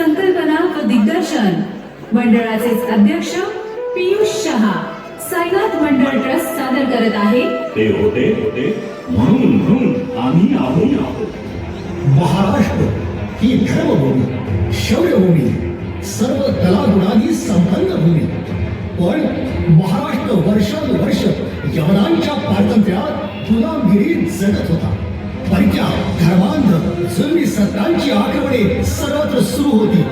संकल्पना व दिग्दर्शन. मंडळाचे अध्यक्ष पियुष शहा. साईनाथ मंडळ ट्रस्ट सादर करत आहे. ते होते होते. म्हणून म्हणून आम्ही आहोत आहोत. महाराष्ट्र ही धर्मभूमी शौर्यभूमी सर्व कलागुणांनी संपन्न भूमी. पण महाराष्ट्र वर्षानुवर्ष यवनांच्या पारतंत्र्यात गुलामगिरी जगत होता. परक्या धर्मांध जुलमी सत्तांची आक्रमणे सर्वत्र सुरू होती.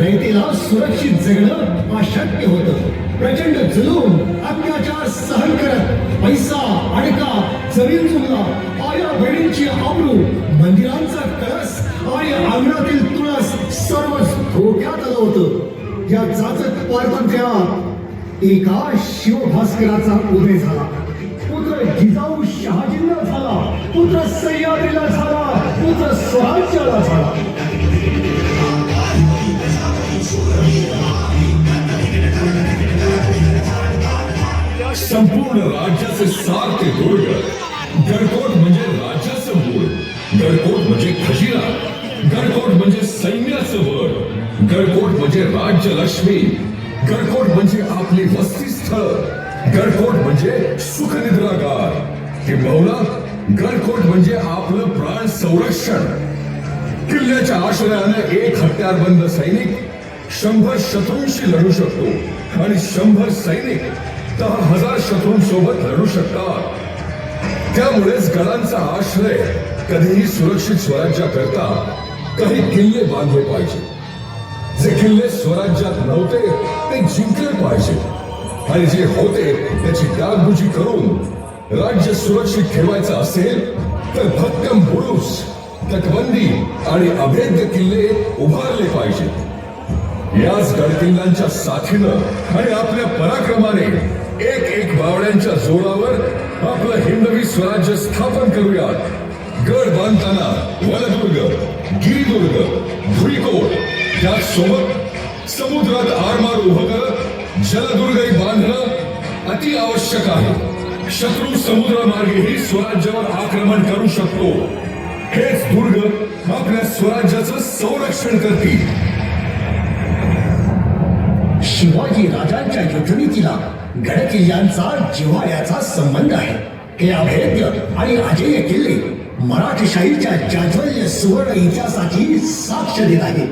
रयतेला सुरक्षित जगणं अशक्य होतं. प्रचंड जुलूम अत्याचार सहन करत पैसा अडका जमीन जुमला आया बहिणींची आवरू मंदिरांचा कळस आणि अंगणातील तुळस सर्वच धोक्यात आलं होतं. या जाचक पारतंत्र्यात एका शिवभास्कराचा उदय झाला. पुत्र जिजाऊ शहाजींना पुत्र सह्याद्रीला झाला पुत्र स्वराज्याला झाला. संपूर्ण राज्याचे सार ते दुर्ग. गडकोट म्हणजे राज्याचं मूळ. गडकोट म्हणजे खजिना. गडकोट म्हणजे सैन्याचं बळ गडकोट म्हणजे राज्य लक्ष्मी गडकोट म्हणजे आपली वस्तीस्थळ. गडकोट म्हणजे सुखनिद्रागार. किंबहुना गडकोट म्हणजे आपलं प्राण संरक्षण. किल्ल्याच्या आश्रयाने एक हत्यारबंद सैनिक शंभर शत्रूंशी लढू शकतो आणि शंभर सैनिक दहा हजार शत्रूंसोबत लढू शकतात. त्यामुळेच गडांचा आश्रय कधीही सुरक्षित स्वराज्याकरता काही किल्ले बांधले पाहिजे. जे किल्ले स्वराज्यात नव्हते ते जिंकले पाहिजे. आणि जे होते त्याची डागबुजी करून राज्य सुरक्षित ठेवायचं असेल तर भक्कम बुरुस तटबंदी आणि अभेद्य किल्ले उभारले पाहिजेत याच गडकिल्ल्यांच्या साथीनं आणि आपल्या पराक्रमाने एक एक बावड्यांच्या जोरावर आपलं हिंदवी स्वराज्य स्थापन करूयात. गड बांधताना वलदुर्ग गिरिदुर्ग भुईकोट त्यासोबत समुद्रात आरमार उभं करत जलदुर्गही बांधणं अति आवश्यक आहे. शत्रू समुद्रमार्गेही स्वराज्यावर आक्रमण करू शकतो. हेच दुर्ग आपल्या स्वराज्याचं संरक्षण करतील. शिवाजी राजांच्या युद्धनीतीला गडकिल्ल्यांचा जिव्हाळ्याचा संबंध आहे. हे अभेद्य आणि अजेय किल्ले मराठीशाहीच्या जाज्वल्य सुवर्ण इतिहासाची साक्ष देत आहे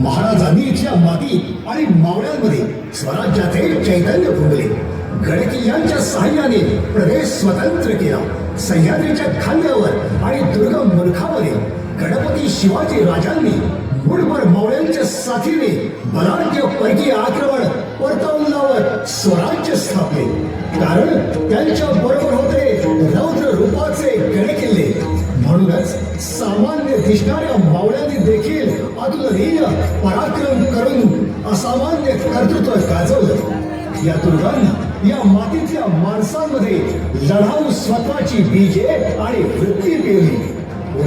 महाराजांनी इथल्या माती आणि मावळ्यांमध्ये स्वराज्याचे चैतन्य फुगले गडकिल्ल्यांच्या सहाय्याने प्रदेश स्वतंत्र केला. सह्याद्रीच्या खांद्यावर आणि दुर्गम मुलखामध्ये गणपती शिवाजी राजांनी मुठभर मावळ्यांच्या साथीने बलाढ्य परकीय आक्रमण परतावून लावत स्वराज्य स्थापले. कारण त्यांच्या बरोबर होते रौद्र रूपाचे गडकिल्ले. म्हणूनच सामान्य दिसणाऱ्या मावळ्यांनी देखील अतुलनीय पराक्रम करून असामान्य कर्तृत्व गाजवलं. या दुर्गांना या मातीतल्या माणसांमध्ये लढाऊ स्वतःची बीजे आणि वृत्ती पेरली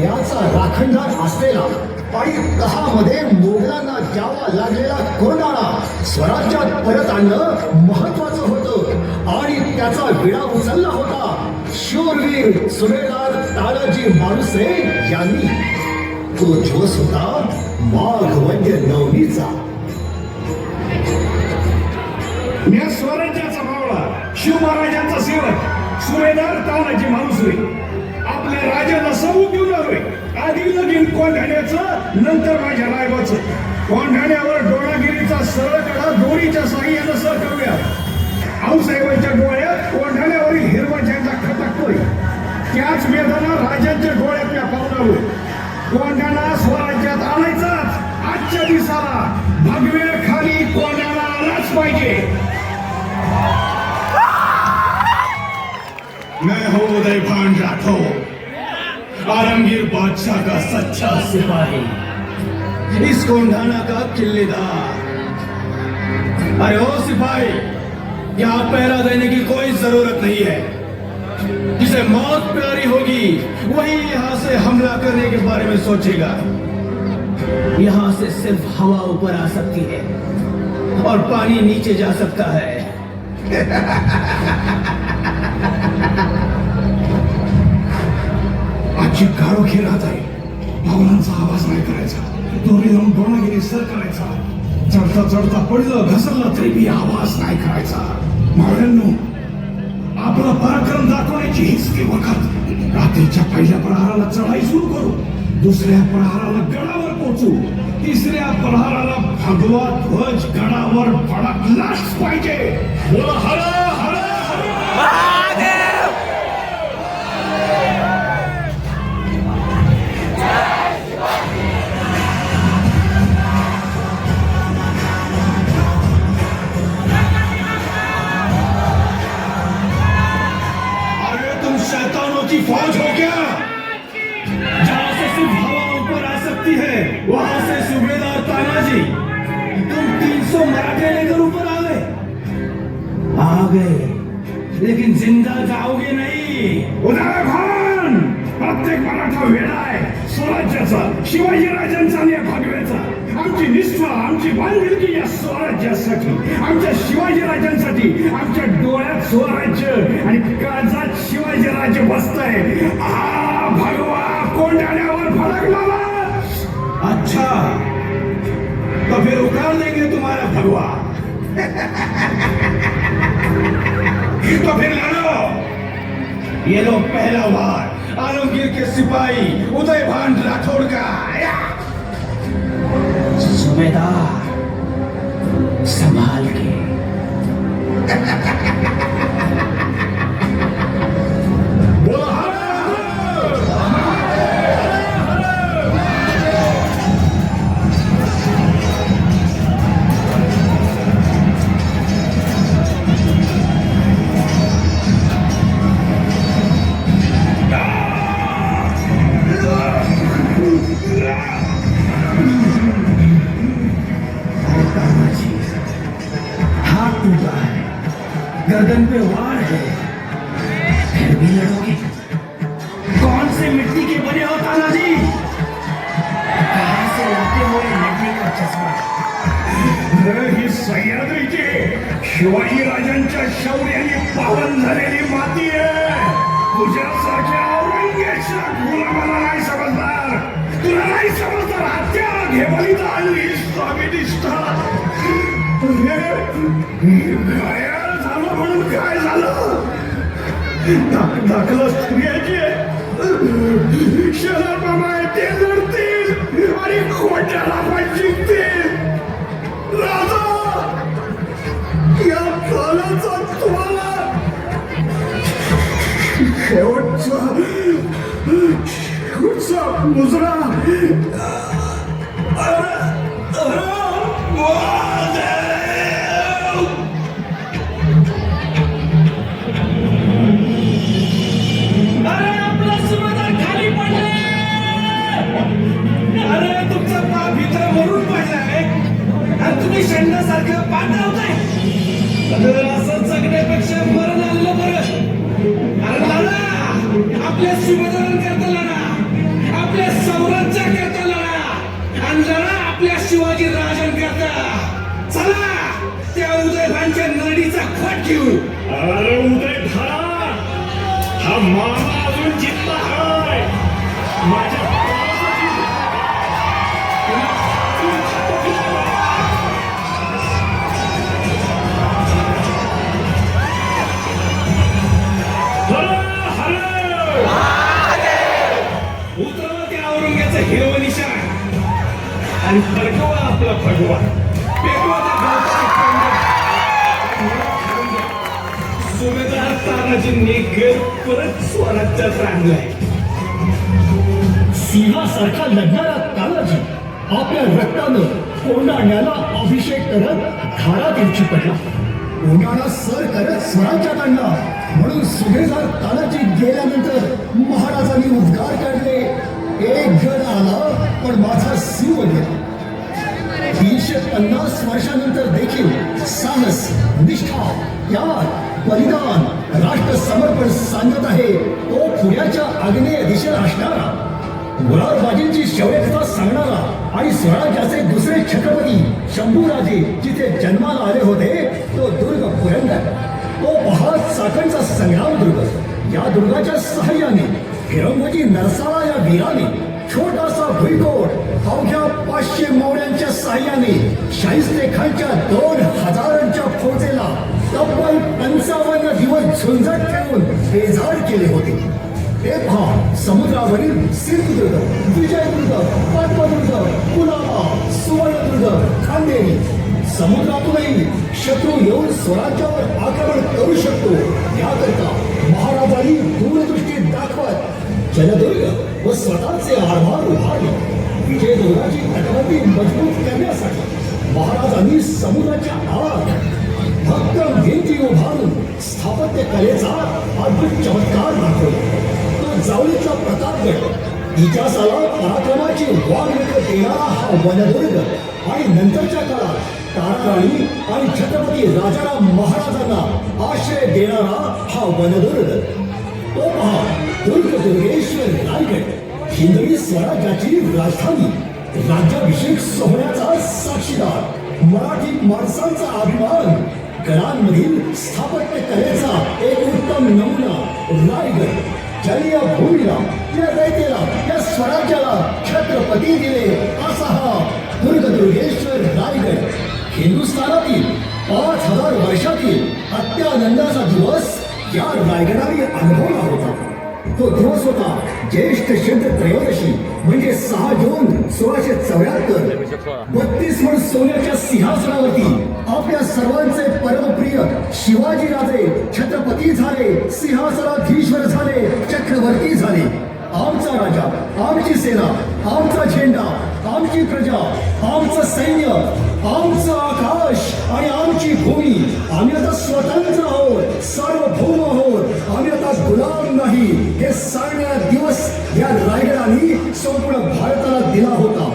याचा राखणदार असलेला आणि मध्ये मोगलांना द्यावा लागलेला कोरडाळा स्वराज्यात परत आणणं महत्वाचं होतं आणि त्याचा विडा उचलला होता. शूरवीर सुभेदार तानाजी मालुसरे यांनी. तो दिवस होता माघ वैद्य नवमीचा. मी शिव महाराजांचा सेवक सुभेदार तानाजी माणुसरे आपल्या राजाला सबूत घेऊन आलोय. आधी लगीन कोंढाण्याचं नंतर माझ्या रायबाचं. कोंढाण्यावर डोळागिरीचा सरळ कडा दोरीच्या साह्यानं सर करूया आऊसाहेबांच्या डोळ्यात उदय भान राठौर आलमगीर बादशाह का सच्चा सिपाही। इस कोंढाना का किल्लेदार। अरे ओ सिपाही, यहाँ पहरा देने की कोई ज़रूरत नहीं है। जिसे मौत प्यारी होगी, वही यहाँ से हमला करने के बारे में सोचेगा। यहाँ से सिर्फ़ हवा ऊपर आ सकती है और पानी नीचे जा सकता है। आजची गारोखी राहत आहे. भावनांचा आवाज नाही करायचा. दोरी जाऊन डोळागिरी सर करायचा. चढता चढता पडलं घसरलं तरी मी आवाज नाही करायचा. मावळ्यांनो आपला पराक्रम दाखवण्याची हीच ती वखत. रात्रीच्या पहिल्या प्रहाराला चढाई सुरू करू. दुसऱ्या प्रहाराला गडावर पोचू तिसऱ्या प्रहाराला भगवा ध्वज गडावर फडकलाच पाहिजे. बोला गए लेकिन जिंदा जाओगे नहीं। उदय भान प्रत्येक मराठा वेळा आहे स्वराज्याचा शिवाजी राजांचा आणि भगव्याचा. आमची निष्ठा आमची बांधिलकी या स्वराज्यासाठी आमच्या शिवाजी राजांसाठी आमच्या डोळ्यात स्वराज्य आणि काळजात शिवाजी राज्य बसतंय. आ भगवा कोंडाण्यावर फडकला अच्छा. तो फिर उतार देंगे तुम्हाला भगवा. तो फिर लड़ो। ये लोग पहला बार आलमगीर के सिपाही उदय भान राठौड़ का। या! संभाल के। गर्दन पे वार है। कौन से मिट्टी के बने हो तानाजी? कहाँ से लाते हुए लड़ने का चश्मा? ही शिवाजी राजांच्या शौर्याने पावन झालेली माती आहे. तुझ्यासारख्या गुलामाला नाही समजणार. तुला नाही समजणार हत्या ही अरे, घायाळ झालं म्हणून काय झालं? दाख दाखलं शहर बाबा ते लढतील आणि खोट्याला पण जिंकतील. राजा या कालाचा तुम्हाला शेवटचा शेवटचा मुजरा. शंडासारखं असं जगण्यापेक्षा मरण आलेलं बरं अरे लढा आपल्या सुभेदारांकरता लढा आपल्या साम्राज्याकरता लढा आणि लढा आपल्या शिवाजी राजांकरता चला त्या उदयभानच्या नडीचा खट घेऊन अरे उदय हा मामा अजून जिंकला हाय. माझ्या आणि फडकवा आपला भगवा पेटवा त्या गावचा पंजा. सुभेदार तानाजींनी घर परत स्वराज्यात रांगलाय सिंहासारखा लढणारा तानाजी आपल्या रक्तानं कोंडाण्याला अभिषेक करत खारा दिवशी पडला कोंडाणा सर करत स्वराज्यात आणला म्हणून सुभेदार तानाजी गेल्यानंतर महाराजांनी उद्गार काढले. एक गड आला पण माझा सिंह गेला. तीनशे पन्नास वर्षानंतर देखील साहस निष्ठा त्याग बलिदान राष्ट्र समर्पण सांगत आहे. तो पुण्याच्या आग्नेय दिशेला असणारा मुरारबाजींची शौर्यकथा सांगणारा आणि स्वराज्याचे दुसरे छत्रपती शंभूराजे जिथे जन्माला आले होते तो दुर्ग पुरंदर. तो पहाड चाकणचा संग्राम दुर्ग. या दुर्गाच्या सहाय्याने हिरंगोजी नरसाळा या वीराने छोटासा भुईकोट अवघ्या पाचशे मोऱ्यांच्या साह्याने शाहिस्ते खानच्या दोन हजारांच्या फौजेला तब्बल पंचावन्न दिवस झुंजत ठेवून बेजार केले होते. तेव्हा समुद्रावरील सिंधुदुर्ग विजयदुर्ग पद्मदुर्ग कुलाबा सुवर्णदुर्ग खांदेरी समुद्रातूनही शत्रू येऊन स्वराज्यावर आक्रमण करू शकतो. याकरता महाराजांनी दूरदृष्टी दाखवत जलदुर्ग व स्वतःचे आरभार उभारले. विजयदुर्गाची तटबंदी मजबूत करण्यासाठी महाराजांनी समुद्राच्या आत भक्कम भिंती उभारून स्थापत्य कलेचा अद्भुत चमत्कार दाखवला. तो जावळीचा प्रतापगड इतिहासाला पराक्रमाची वाघ देणारा हा वनदुर्ग आणि नंतरच्या काळात ताराराणी आणि छत्रपती राजाराम महाराजांना आश्रय देणारा हा वनदुर्ग. तो पहा दुर्ग दुर्गेश्वर रायगड हिंदवी स्वराज्याची राजधानी राज्याभिषेक सोहळ्याचा साक्षीदार मराठी माणसांचा अभिमान गडांमधील स्थापत्य कलेचा एक उत्तम नमुना रायगड. ज्यांनी या भूमीला या रयतेला या स्वराज्याला छत्रपती दिले असा हा दुर्ग दुर्गेश्वर रायगड. हिंदुस्थानातील पाच हजार वर्षातील अत्यानंदाचा दिवस या रायगडाने अनुभवला होता. तो दिवस होता ज्येष्ठ शुद्ध त्रयोदशी म्हणजे सहा जून सोळाशे चौऱ्याहत्तर. बत्तीस म्हणून सोन्याच्या सिंहासनावरती आपल्या सर्वांचे परमप्रिय शिवाजी राजे छत्रपती झाले सिंहासनाधीश्वर झाले चक्रवर्ती झाले. आमचा राजा आमची सेना आमचा झेंडा आमची प्रजा आमचं सैन्य आमचं आकाश आणि आमची भूमी. आम्ही आता स्वतंत्र आहोत सार्वभौम आहोत. गुलाम नाही हे सांगण्याचा दिवस या रायगडाने संपूर्ण भारताला दिला होता.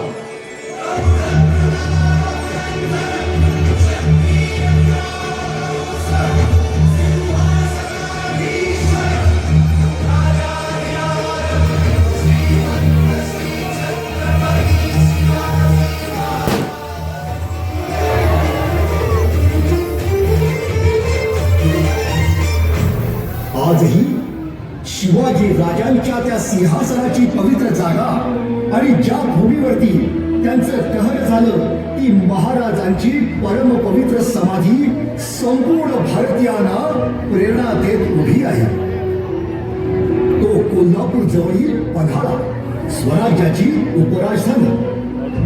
आजही शिवाजी राजांच्या त्या सिंहासनाची पवित्र जागा आणि ज्या भूमीवरती त्यांचं कहर झालं ती महाराजांची परम पवित्र समाधी संपूर्ण भारतीयांना प्रेरणा देत उभी आहे. तो कोल्हापूर जवळील पन्हाळा स्वराज्याची उपराजधानी.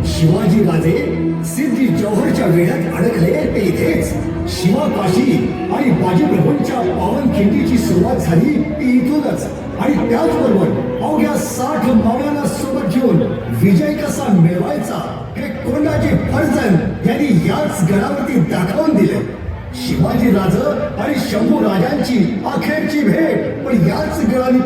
शिवाजी राजे सिद्धी जौहरच्या वेळात अडकले ते इथेच. शिवाकाशी आणि बाजीप्रभूंच्या पावन खिंडीची सुरुवात झाली ती इथूनच. आणि त्याचबरोबर अवघ्या साठ मावळ्यांना सोबत घेऊन विजय कसा मिळवायचा हे कोंडाचे फर्जन यांनी याच गडावरती दाखवून दिले. शिवाजी राज आणि शंभू राजांची अखेरची भेट. पण याच गडाने